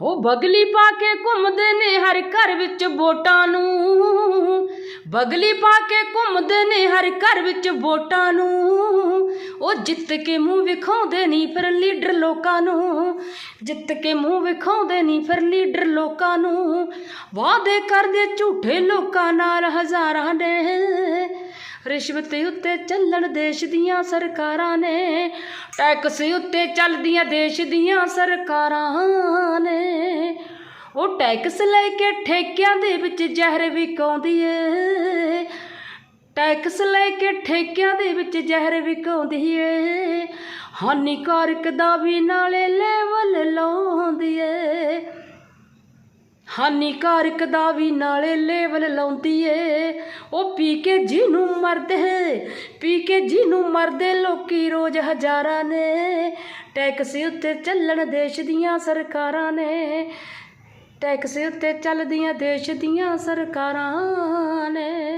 ਹੋ ਬਗਲੀ ਪਾ ਕੇ ਘੁੰਮਦੇ ਨੇ ਹਰ ਘਰ ਵਿੱਚ ਵੋਟਾਂ ਨੂੰ। ਬਗਲੀ ਪਾ ਕੇ ਘੁੰਮਦੇ ਨੇ ਹਰ ਘਰ ਵਿੱਚ ਵੋਟਾਂ ਨੂੰ। ਉਹ ਜਿੱਤ ਕੇ ਮੂੰਹ ਵਿਖਾਉਂਦੇ ਨਹੀਂ ਫਿਰ ਲੀਡਰ ਲੋਕਾਂ ਨੂੰ। ਜਿੱਤ ਕੇ ਮੂੰਹ ਵਿਖਾਉਂਦੇ ਨਹੀਂ ਫਿਰ ਲੀਡਰ ਲੋਕਾਂ ਨੂੰ। ਵਾਅਦੇ ਕਰਦੇ ਝੂਠੇ ਲੋਕਾਂ ਨਾਲ ਹਜ਼ਾਰਾਂ ਨੇ। ਰਿਸ਼ਵਤ ਉੱਤੇ ਚੱਲਣ ਦੇਸ਼ ਦੀਆਂ ਸਰਕਾਰਾਂ ਨੇ, ਟੈਕਸ ਉੱਤੇ ਚੱਲਦੀਆਂ ਦੇਸ਼ ਦੀਆਂ ਸਰਕਾਰਾਂ ਨੇ। ਉਹ ਟੈਕਸ ਲੈ ਕੇ ਠੇਕਿਆਂ ਦੇ ਵਿੱਚ ਜ਼ਹਿਰ ਵਿਕਾਉਂਦੀ ਏ। ਟੈਕਸ ਲੈ ਕੇ ਠੇਕਿਆਂ ਦੇ ਵਿੱਚ ਜ਼ਹਿਰ ਵਿਕਾਉਂਦੀ ਏ। ਹਾਨੀਕਾਰਕ ਦਾ ਵੀ ਨਾਲੇ ਲੈਵਲ ਲਾਉਂਦੀ ਏ ਹਾਨੀਕਾਰਕ ਦਾ ਵੀ ਨਾਲੇ ਲੇਵਲ ਲਾਉਂਦੀ ਏ। ਉਹ ਪੀ ਕੇ ਜਿਹਨੂੰ ਮਰਦੇ ਪੀ ਕੇ ਜਿਹਨੂੰ ਮਰਦੇ ਲੋਕੀ ਰੋਜ਼ ਹਜ਼ਾਰਾਂ ਨੇ। ਟੈਕਸੀ ਉੱਤੇ ਚੱਲਣ ਦੇਸ਼ ਦੀਆਂ ਸਰਕਾਰਾਂ ਨੇ। ਟੈਕਸੀ ਉੱਤੇ ਚੱਲਦੀਆਂ ਦੇਸ਼ ਦੀਆਂ ਸਰਕਾਰਾਂ ਨੇ।